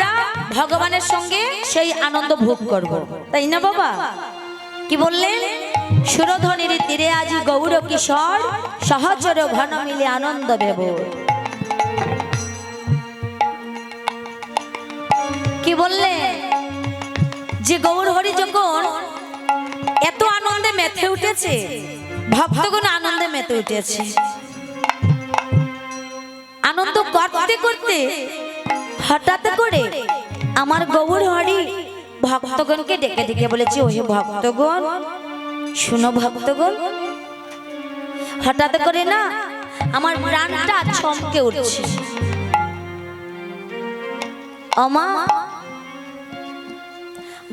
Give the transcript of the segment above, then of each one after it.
আমরা ভগবানের সঙ্গে সেই আনন্দ ভোগ করব। তাই না বাবা? কি বললেন সুরধনির তীরে আজি গৌর কিশোর, সহচর ঘন মিলে আনন্দ দেব। কি বললে? যে গৌর হরি যখন এত আনন্দে মেতে উঠেছে, ভক্তগণ আনন্দে মেতে উঠেছে। আনন্দ করতে করতে হঠাৎ করে আমার গৌর হরি ভক্তগণকে ডেকে ডেকে বলেছি, ওহে ভক্তগণ, শুনো ভক্তগণ। হঠাৎ করে না আমার প্রাণটা চমকে উঠছে। অমা,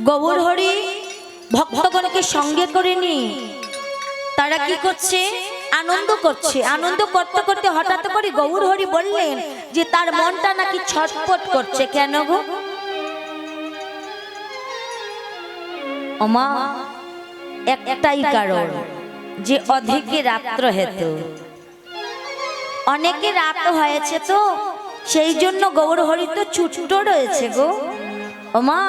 গৌর হরি ভক্তগণকে সঙ্গে করে নি তারা কি করছে? আনন্দ করছে। আনন্দ করতে করতে হঠাৎ করে গৌর হরি বললেন যে, তার মনটা নাকি ছটপট করছে। কেন গো? ওমা, একটাই কারণ যে অধিকে রাত্র হেত। অনেকে রাত হয়েছে তো, সেই জন্য গৌর হরি তো ছুট রয়েছে গো। ওমা,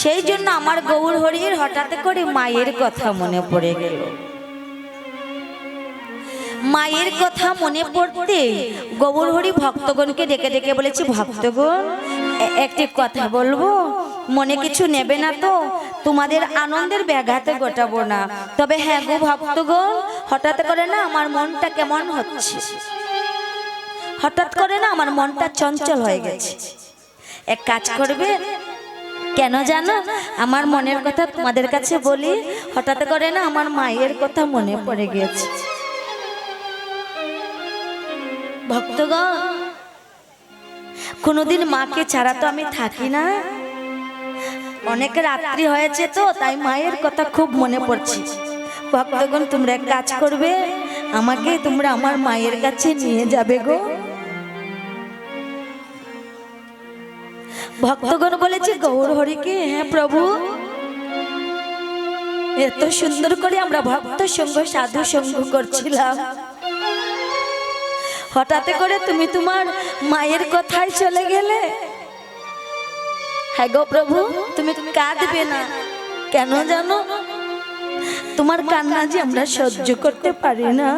সেই জন্য আমার গৌর হরির হঠাৎ করে মায়ের কথা মনে পড়ে গেল। মায়ের কথা মনে পড়তে গৌর হরি ভক্তগণকে ডেকে ডেকে বলেছি, ভক্তগণ একটি কথা বলব। মনে কিছু নেবে না তো? তোমাদের আনন্দের ব্যাঘাতে গোটাবো না। তবে হ্যাঁ গো ভক্তগণ, হঠাৎ করে না আমার মনটা কেমন হচ্ছে? হঠাৎ করে না আমার মনটা চঞ্চল হয়ে গেছে। এক কাজ করবে, কেন জানো? আমার মনের কথা তোমাদের কাছে বলি। হঠাৎ করে না আমার মায়ের কথা মনে পড়ে গিয়েছে ভক্তগণ, কোনোদিন মাকে ছাড়া তো আমি থাকি না। অনেক রাত্রি হয়েছে তো, তাই মায়ের কথা খুব মনে পড়ছে। ভক্তগণ, তোমরা এক কাজ করবে, আমাকে তোমরা আমার মায়ের কাছে নিয়ে যাবে গো। ভক্তগণ বলেছে, গৌর হরিকে হ্যাঁ প্রভু। এত সুন্দর করে আমরা ভক্ত সঙ্গ, সাধু সঙ্গ করছিলাম। হঠাৎ করে তুমি তোমার মায়ের কথায় চলে গেলে? হ্যাঁ গো প্রভু, তুমি কাঁদবে না। কেন জানো? তোমার কান্না যে আমরা সহ্য করতে পারি না।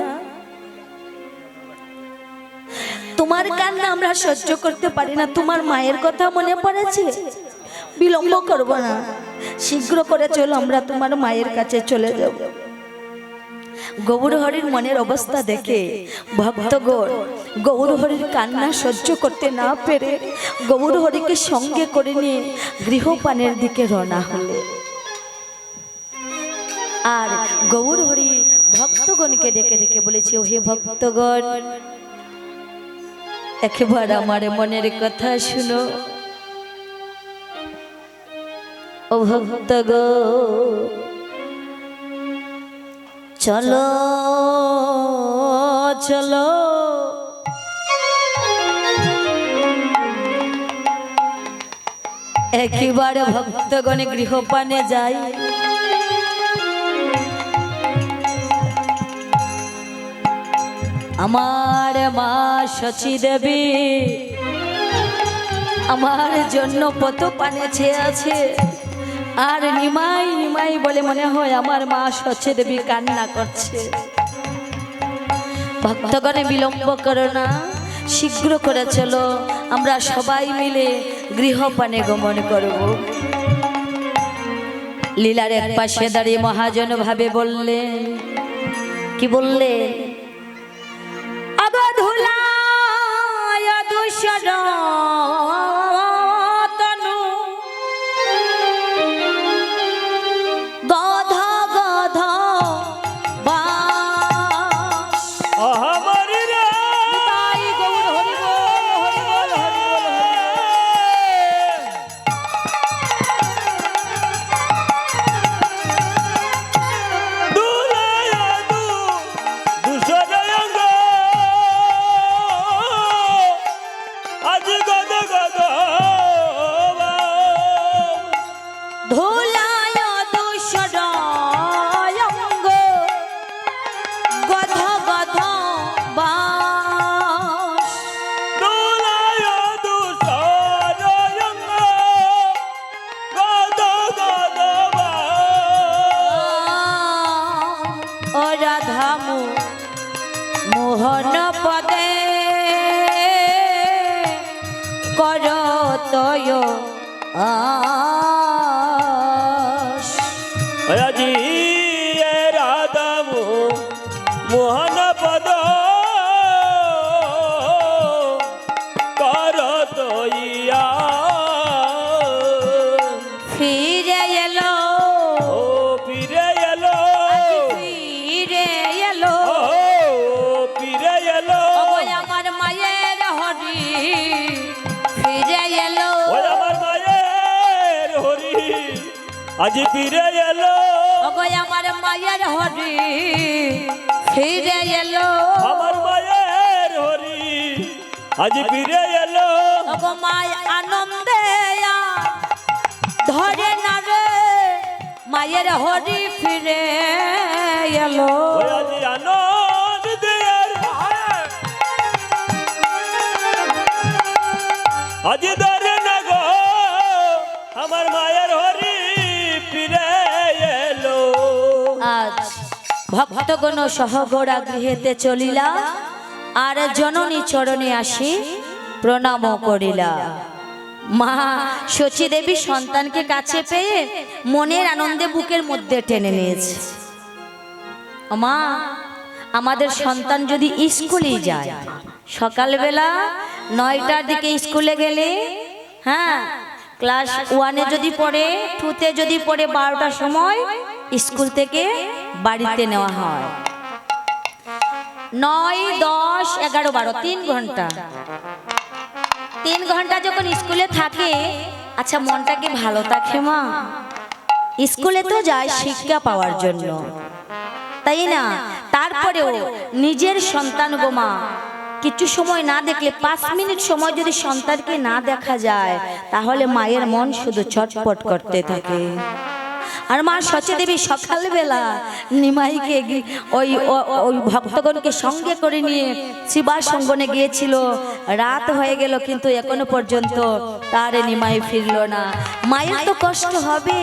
তোমার কান্না আমরা সহ্য করতে পারি না। তোমার মায়ের কথা মনে পড়েছে? বিলম্ব করব না। শীঘ্র করে চলো, আমরা তোমার মায়ের কাছে চলে যাব। গৌর হরির মনের অবস্থা দেখে ভক্তগণ গৌর হরির কান্না সহ্য করতে না পেরে গৌর হরিকে সঙ্গে করে নিয়ে গৃহপানের দিকে রওনা হলে। আর গৌর হরি ভক্তগণকে ডেকে ডেকে বলেছে, ওহে ভক্তগণ, একেবার আমার মনের কথা শুনো। ও ভক্তগণ চলো চলো। একেবারে ভক্তগণে গৃহপানে যাই। আমার মা শচী দেবী, আমার জন্য কত পানে ছেয়ে আছে। আর নিমাই নিমাই বলে মনে হয় আমার মা সচে দেবী কান্না করছে। ভক্তগণে বিলম্ব করো না, শীঘ্র করে চলো, আমরা সবাই মিলে গৃহপানে গমন করব। লীলার এক পাশে দাঁড়িয়ে মহাজন ভাবে বললেন কি বললে? দূষণ তয় আস আজি ফিরে এলো। আমার মায়ের হরি। ফিরে এলো। আমার মায়ের হরি। আজি ফিরে এলো। ওগো মায় আনন্দে ধরে না রে। মায়ের হরি ফিরে এলো। ওই আজি আজ ভক্তগণ সহ গোড়া গৃহেতে চলিলা আর জননী চরণে আসি প্রণাম করিলা। মা, শচী দেবী সন্তানকে কাছে পেয়ে মনের আনন্দে বুকের মধ্যে টেনে নিয়েছে। মা, আমাদের সন্তান যদি স্কুলে যায়, সকালবেলা নয়টার দিকে স্কুলে গেলে হ্যাঁ ক্লাস ওয়ানে যদি পড়ে, টুতে যদি পড়ে বারোটার সময়, স্কুল থেকে বাড়িতে নেওয়া হয়। নয়, দশ, এগারো, বারো, তিন ঘণ্টা। তিন ঘণ্টা যখন স্কুলে থাকে আচ্ছা মনটা কি ভালো থাকে মা? স্কুলে তো যায় শিক্ষা পাওয়ার জন্য। তাই না? তারপরেও নিজের সন্তান গোমা কিছু সময় না দেখলে পাঁচ মিনিট সময় যদি সন্তানকে না দেখা যায়, তাহলে মায়ের মন শুধু ছটপট করতে থাকে। আর মা সচে দেবী সকালবেলা নিমাইকে ওই ওই ভক্তগণকে সঙ্গে করে নিয়ে শিবার সঙ্গনে গিয়েছিল। রাত হয়ে গেল কিন্তু এখনও পর্যন্ত তারে নিমাই ফিরল না। মায়ের তো কষ্ট হবে।